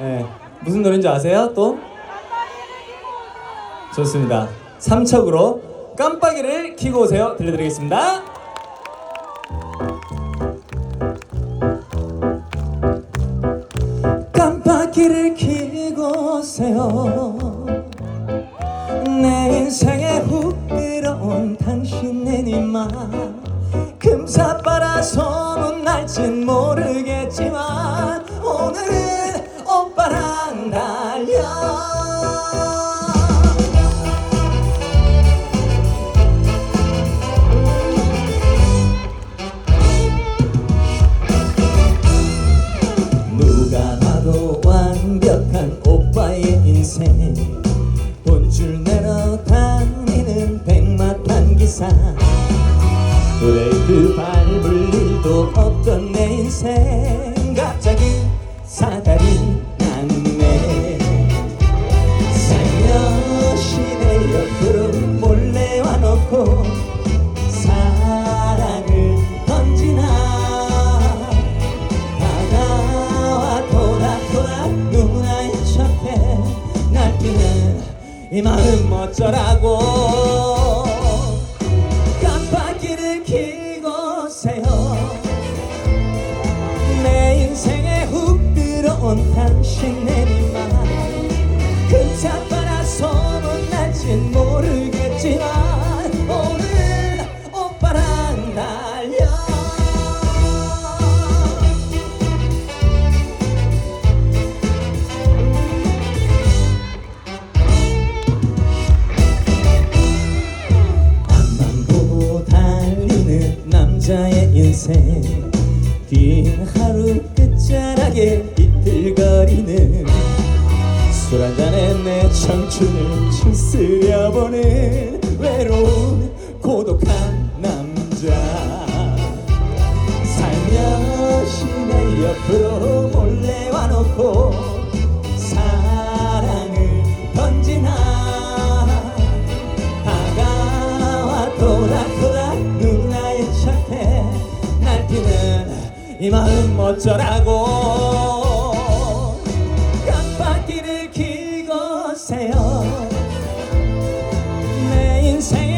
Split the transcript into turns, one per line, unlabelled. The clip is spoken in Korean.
예, 무슨 노래인지 아세요? 또? 좋습니다. 삼척으로 깜빡이를 켜고 오세요. 들려드리겠습니다. 깜빡이를 켜고 오세요. 내 인생에 훅 들어온 당신의 니마 금사 빨아 소문날진 모르겠지만 오늘은 누가 봐도 완벽한 오빠의 인생. 돈줄 내러 다니는 백마탄 기사. 브레이크 밟을 일도 없던 내 인생. 갑자기 사다리 이 마음 어쩌라고? 깜빡이를 켜고 세요. 내 인생에 훅 들어온 당신 내리만 금차 빨아 소문날진 모르겠 남자의 인생. 긴 하루 끝자락에 비틀거리는 술 한잔에 내 청춘을 추스려보는 외로운 고독한 남자. 살며시 내 옆으로 이 마음 멋져라고? 깜빡이를 길고 세요. 내 인생